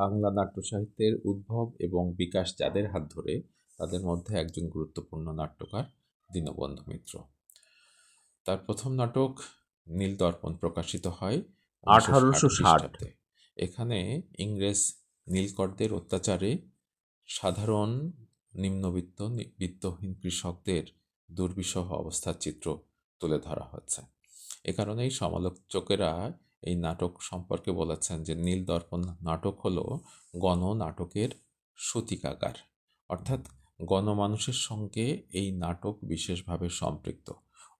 বাংলা নাট্য সাহিত্যের উদ্ভব এবং বিকাশ যাদের হাত ধরে তাদের মধ্যে একজন গুরুত্বপূর্ণ নাট্যকার দীনবন্ধু মিত্র। তার প্রথম নাটক নীলদর্পণ প্রকাশিত হয় 1860 খ্রিস্টাব্দে। এখানে ইংরেজ নীলকরদের অত্যাচারে সাধারণ নিম্নবিত্ত বিত্তহীন কৃষকদের দুর্বিষহ অবস্থার চিত্র তুলে ধরা হচ্ছে। এ কারণেই সমালোচকেরা এই নাটক সম্পর্কে বলেছেন যে নীল দর্পণ নাটক হলো গণনাটকের সূতিকাগার। অর্থাৎ গণমানুষের সঙ্গে এই নাটক বিশেষভাবে সম্পৃক্ত।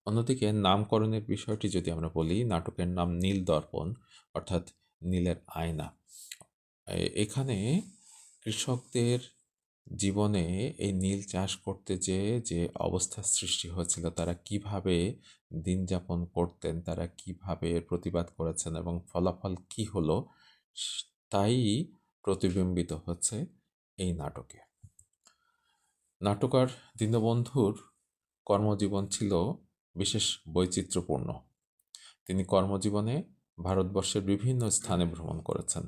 অন্যদিকে নামকরণের বিষয়টি যদি আমরা বলি, নাটকের নাম নীল দর্পণ, অর্থাৎ নীলের আয়না। এখানে কৃষকদের জীবনে এই নীল চাষ করতে যে যে অবস্থার সৃষ্টি হয়েছিল, তারা কীভাবে দিন যাপন করতেন, তারা কীভাবে প্রতিবাদ করেছেন এবং ফলাফল কি হলো, তাই প্রতিবিম্বিত হচ্ছে এই নাটকে। নাটকার দীনবন্ধুর কর্মজীবন ছিল বিশেষ বৈচিত্র্যপূর্ণ। তিনি কর্মজীবনে ভারতবর্ষের বিভিন্ন স্থানে ভ্রমণ করেছেন।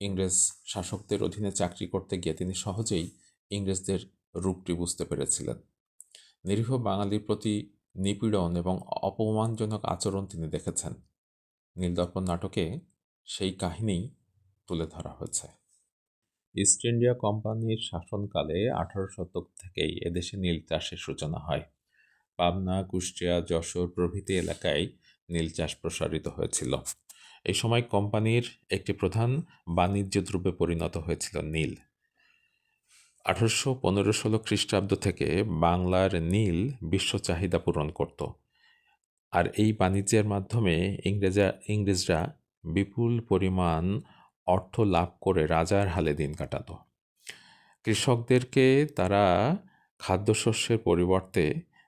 ইংরেজ শাসকদের অধীনে চাকরি করতে গিয়ে তিনি সহজেই ইংরেজদের রূপটি বুঝতে পেরেছিলেন। নিরীহ বাঙালির প্রতি নিপীড়ন এবং অপমানজনক আচরণ তিনি দেখেছেন। নীলদর্পণ নাটকে সেই কাহিনী তুলে ধরা হয়েছে। ইস্ট ইন্ডিয়া কোম্পানির শাসনকালে আঠারো শতক থেকেই এদেশে নীল চাষের সূচনা হয়। পাবনা, কুষ্টিয়া, যশোর প্রভৃতি এলাকায় নীল চাষ প্রসারিত হয়েছিল। এই সময় কোম্পানির একটি প্রধান বাণিজ্য দ্রব্যে পরিণত হয়েছিল নীল। আঠারোশো পনেরো ষোলো খ্রিস্টাব্দ থেকে বাংলার নীল বিশ্ব চাহিদা পূরণ করত। আর এই বাণিজ্যের মাধ্যমে ইংরেজা, ইংরেজরা বিপুল পরিমাণ অর্থ লাভ করে রাজার হালে দিন কাটাত। কৃষকদেরকে তারা খাদ্যশস্যের পরিবর্তে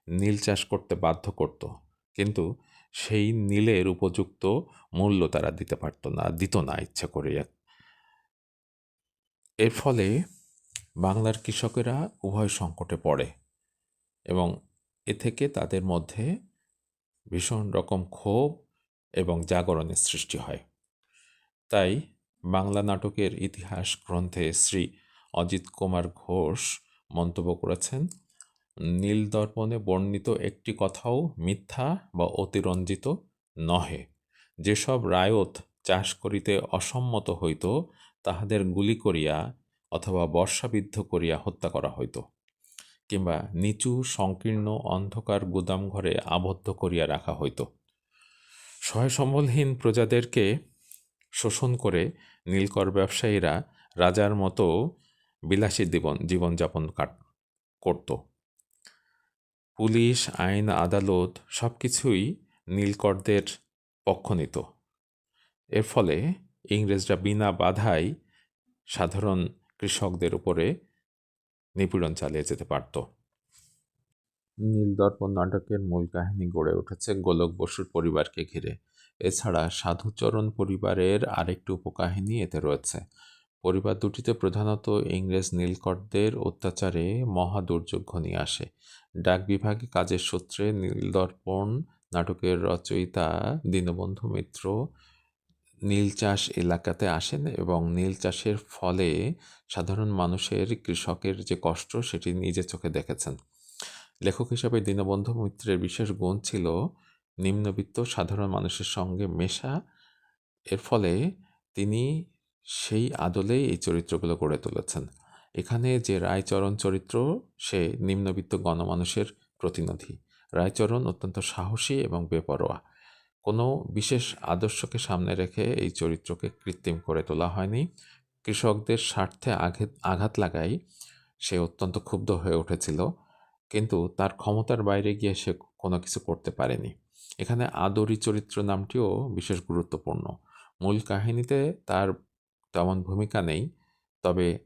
নীল চাষ করতে বাধ্য করত। কিন্তু সেই নীলের উপযুক্ত মূল্য তারা দিতে পারত না, দিত না ইচ্ছা করে। এর ফলে বাংলার কৃষকেরা উভয় সংকটে পড়ে এবং এ থেকে তাদের মধ্যে ভীষণ রকম ক্ষোভ এবং জাগরণের সৃষ্টি হয়। তাই বাংলা নাটকের ইতিহাস গ্রন্থে শ্রী অজিত কুমার ঘোষ মন্তব্য করেছেন নীলদর্পণে বর্ণিত একটি কথাও মিথ্যা বা অতিরঞ্জিত নহে। যেসব রায়ত চাষ করিতে অসম্মত হইত, তাহাদের গুলি করিয়া অথবা বর্ষাবিদ্ধ করিয়া হত্যা করা হইত কিংবা নিচু, সংকীর্ণ, অন্ধকার গুদাম ঘরে আবদ্ধ করিয়া রাখা হইত। সহায় সম্বলহীন প্রজাদেরকে শোষণ করে নীলকর ব্যবসায়ীরা রাজার মতো বিলাসী জীবন জীবনযাপন কাট, করত। পুলিশ, আইন, আদালত সব কিছুই নীলকরদের পক্ষ নিত এর ফলে ইংরেজরা বিনা বাধাই সাধারণ কৃষকদের উপরে নিপীড়ন চালিয়ে যেতে পারত। নীলদর্পণ নাটকের মূল কাহিনী গড়ে উঠেছে গোলক বসুর পরিবারকে ঘিরে। এছাড়া সাধুচরণ পরিবারের আরেকটি উপকাহিনী এতে রয়েছে। পরিবার দুটিতে প্রধানত ইংরেজ নীলকরদের অত্যাচারে মহা দুর্যোগ ঘনিয়ে আসে। ডাক বিভাগে কাজের সূত্রে নীলদর্পণ নাটকের রচয়িতা দীনবন্ধু মিত্র নীল চাষ এলাকাতে আসেন এবং নীল চাষের ফলে সাধারণ মানুষের কৃষকের যে কষ্ট, সেটি নিজে চোখে দেখেছেন। লেখক হিসাবে দীনবন্ধু মিত্রের বিশেষ গুণ ছিল নিম্নবিত্ত সাধারণ মানুষের সঙ্গে মেশা। এর ফলে তিনি সেই আদলেই এই চরিত্রগুলো গড়ে তুলেছেন। এখানে যে রায়চরণ চরিত্র, সে নিম্নবিত্ত গণমানুষের প্রতিনিধি। রায়চরণ অত্যন্ত সাহসী এবং বেপরোয়া। কোনো বিশেষ আদর্শকে সামনে রেখে এই চরিত্রকে কৃত্রিম করে তোলা হয়নি। কৃষকদের স্বার্থে আঘাত আঘাত লাগাই সে অত্যন্ত ক্ষুব্ধ হয়ে উঠেছিল, কিন্তু তার ক্ষমতার বাইরে গিয়ে সে কোনো কিছু করতে পারেনি। এখানে আদরি চরিত্র নামটিও বিশেষ গুরুত্বপূর্ণ। মূল কাহিনীতে তার তেমন ভূমিকা নেই। তবে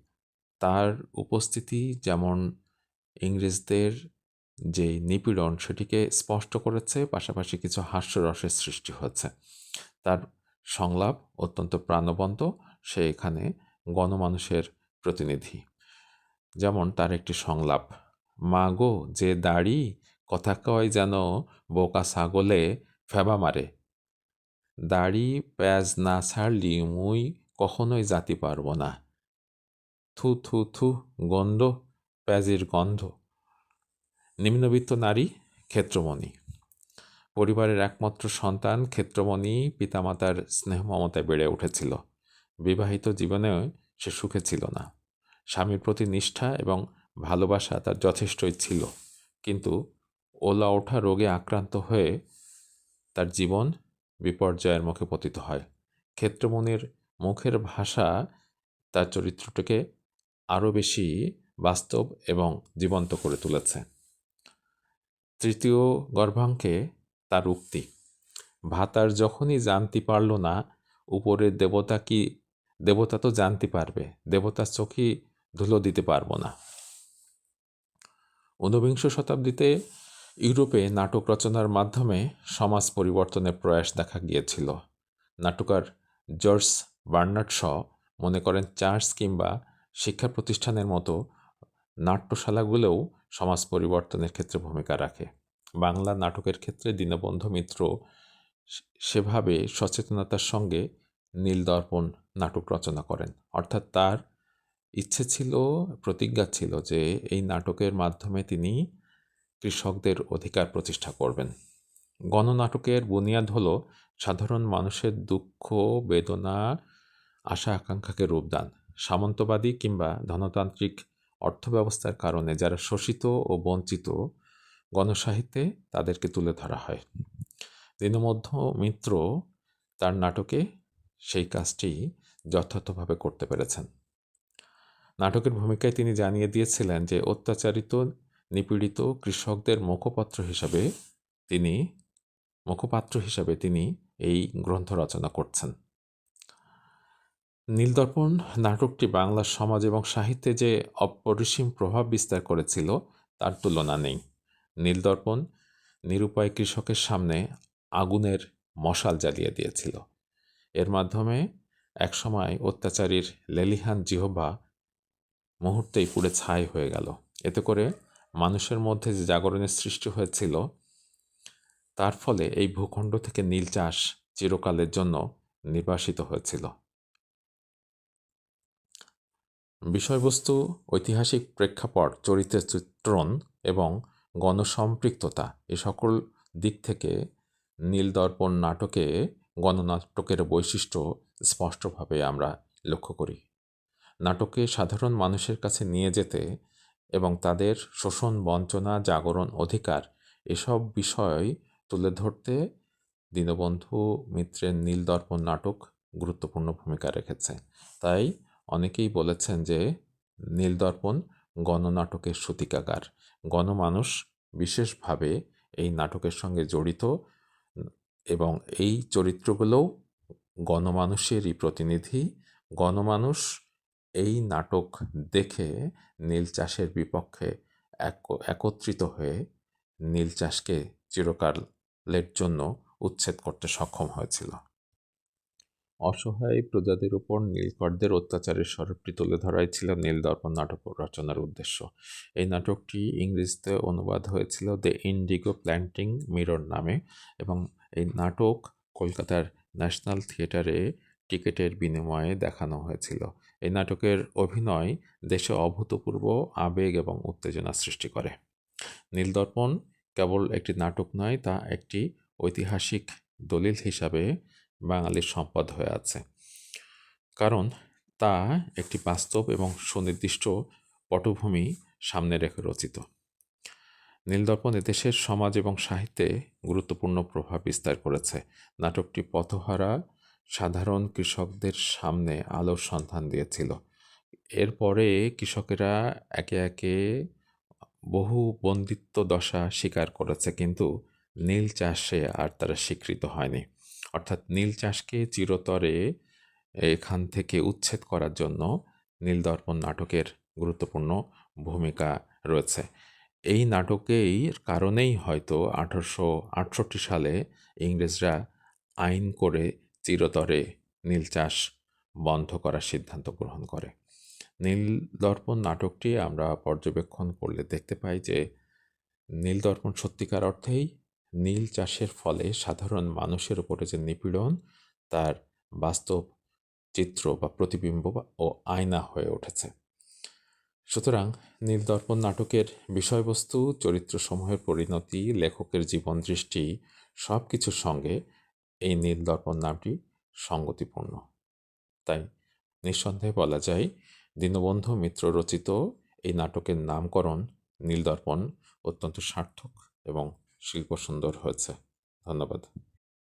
তার উপস্থিতি যেমন ইংরেজদের যে নিপীড়ন সেটিকে স্পষ্ট করেছে, পাশাপাশি কিছু হাস্যরসের সৃষ্টি হচ্ছে তার সংলাপ অত্যন্ত প্রাণবন্ত, সে এখানে গণমানুষের প্রতিনিধি। যেমন তার একটি সংলাপ মা গো যে দাড়ি, কথা কয় যেন বোকা ছাগলে ফেবা মারে। দাড়ি, প্যাজ না ছাড়লি মুই কখনোই জাতি পারব না। থু থু থু, গন্ধ, প্যাজির গন্ধ। নিম্নবিত্ত নারী, ক্ষেত্রমণি। পরিবারের একমাত্র সন্তান, ক্ষেত্রমণি, পিতামাতার স্নেহ মমতায় বেড়ে উঠেছিল। বিবাহিত জীবনেও সে সুখে ছিল না। স্বামীর প্রতি নিষ্ঠা এবং ভালোবাসা তার যথেষ্টই ছিল। কিন্তু ওলা ওঠা রোগে আক্রান্ত হয়ে তার জীবন বিপর্যয়ের মুখে পতিত হয়। ক্ষেত্রমণির মুখের ভাষা তার চরিত্রটাকে আরও বেশি বাস্তব এবং জীবন্ত করে তুলেছে। তৃতীয় গর্ভাঙ্কে তার উক্তি, ভাতার যখনই জানতে পারল না, উপরের দেবতা কি, দেবতা তো জানতে পারবে দেবতার চোখই ধুলো দিতে পারব না। ঊনবিংশ শতাব্দীতে ইউরোপে নাটক রচনার মাধ্যমে সমাজ পরিবর্তনের প্রয়াস দেখা গিয়েছিল। নাটকার জর্জ বার্নার্ড শ মনে করেন চার্চ কিংবা শিক্ষা প্রতিষ্ঠানের মতো নাট্যশালাগুলোও সমাজ পরিবর্তনের ক্ষেত্রে ভূমিকা রাখে। বাংলা নাটকের ক্ষেত্রে দীনবন্ধু মিত্র সেভাবে সচেতনতার সঙ্গে নীলদর্পণ নাটক রচনা করেন। অর্থাৎ তার ইচ্ছে ছিল, প্রতিজ্ঞা ছিল যে এই নাটকের মাধ্যমে তিনি কৃষকদের অধিকার প্রতিষ্ঠা করবেন। গণনাটকের বুনিয়াদ হল সাধারণ মানুষের দুঃখ, বেদনা আশা আকাঙ্ক্ষাকে রূপদান সামন্তবাদী কিংবা ধনতান্ত্রিক অর্থব্যবস্থার কারণে যারা শোষিত ও বঞ্চিত গণসাহিত্যে তাদেরকে তুলে ধরা হয়। দীনমধ্য মিত্র তার নাটকে সেই কাজটি যথার্থভাবে করতে পেরেছেন। নাটকের ভূমিকায় তিনি জানিয়ে দিয়েছিলেন যে, অত্যাচারিত, নিপীড়িত কৃষকদের মুখপাত্র হিসাবে তিনি, মুখপাত্র হিসাবে তিনি এই গ্রন্থ রচনা করছেন। নীলদর্পণ নাটকটি বাংলা সমাজ এবং সাহিত্যে যে অপরিসীম প্রভাব বিস্তার করেছিল, তার তুলনা নেই। নীলদর্পণ নিরুপায় কৃষকের সামনে আগুনের মশাল জ্বালিয়ে দিয়েছিল। এর মাধ্যমে একসময় অত্যাচারীর লেলিহান জিহবা মুহূর্তেই পুড়ে ছাই হয়ে গেল। এতে করে মানুষের মধ্যে যে জাগরণের সৃষ্টি হয়েছিল, তার ফলে এই ভূখণ্ড থেকে নীল চাষ চিরকালের জন্য নির্বাসিত হয়েছিল। বিষয়বস্তু, ঐতিহাসিক প্রেক্ষাপট, চরিত্রের চিত্রণ এবং গণসম্পৃক্ততা, এ সকল দিক থেকে নীলদর্পণ নাটকে গণনাটকের বৈশিষ্ট্য স্পষ্টভাবে আমরা লক্ষ্য করি। নাটকে সাধারণ মানুষের কাছে নিয়ে যেতে এবং তাদের শোষণ, বঞ্চনা, জাগরণ অধিকার এসব বিষয় তুলে ধরতে দীনবন্ধু মিত্রের নীলদর্পণ নাটক গুরুত্বপূর্ণ ভূমিকা রেখেছে। তাই অনেকেই বলেছেন যে, নীলদর্পণ গণনাটকের সূতিকাগার। গণমানুষ বিশেষভাবে এই নাটকের সঙ্গে জড়িত এবং এই চরিত্রগুলোও গণমানুষেরই প্রতিনিধি। গণমানুষ এই নাটক দেখে নীল চাষের বিপক্ষে একত্রিত হয়ে নীল চাষকে চিরকালের জন্য উচ্ছেদ করতে সক্ষম হয়েছিল। অসহায় প্রজাদের উপর নীলকরদের অত্যাচারের স্বরূপটি তুলে ধরাই ছিল নীল দর্পণ নাটক রচনার উদ্দেশ্য। এই নাটকটি ইংরেজিতে অনুবাদ হয়েছিল দ্য ইন্ডিগো প্ল্যান্টিং মিরর নামে এবং এই নাটক কলকাতার ন্যাশনাল থিয়েটারে টিকিটের বিনিময়ে দেখানো হয়েছিল। এই নাটকের অভিনয় দেশে অভূতপূর্ব আবেগ এবং উত্তেজনা সৃষ্টি করে। নীলদর্পণ কেবল একটি নাটক নয়, তা একটি ঐতিহাসিক দলিল হিসাবে বাঙালির সম্পদ হয়ে আছে। কারণ তা একটি বাস্তব এবং সুনির্দিষ্ট পটভূমি সামনে রেখে রচিত। নীলদর্পণ এদেশের সমাজ এবং সাহিত্যে গুরুত্বপূর্ণ প্রভাব বিস্তার করেছে। নাটকটি পথহারা, সাধারণ কৃষকদের সামনে আলোর সন্ধান দিয়েছিল। এরপরে কৃষকেরা একে একে বহু বন্দিত্ব দশা স্বীকার করেছে, কিন্তু নীল চাষে আর তারা স্বীকৃত হয়নি। অর্থাৎ নীল চাষকে চিরতরে এখান থেকে উচ্ছেদ করার জন্য নীলদর্পণ নাটকের গুরুত্বপূর্ণ ভূমিকা রয়েছে। এই নাটকেই কারণেই হয়তো আঠারোশো আটষট্টি সালে ইংরেজরা আইন করে চিরতরে নীল চাষ বন্ধ করার সিদ্ধান্ত গ্রহণ করে। নীলদর্পণ নাটকটি আমরা পর্যবেক্ষণ করলে দেখতে পাই যে নীলদর্পণ সত্যিকার অর্থেই নীল চাষের ফলে সাধারণ মানুষের উপরে যে নিপীড়ন, তার বাস্তব চিত্র বা প্রতিবিম্ব ও আয়না হয়ে উঠেছে। সুতরাং নীলদর্পণ নাটকের বিষয়বস্তু, চরিত্রসমূহের পরিণতি, লেখকের জীবন দৃষ্টি সব কিছুর সঙ্গে এই নীলদর্পণ নামটি সঙ্গতিপূর্ণ। তাই নিঃসন্দেহে বলা যায়, দীনবন্ধু মিত্র রচিত এই নাটকের নামকরণ নীলদর্পণ অত্যন্ত সার্থক এবং শিল্পসুন্দর হয়েছে। ধন্যবাদ।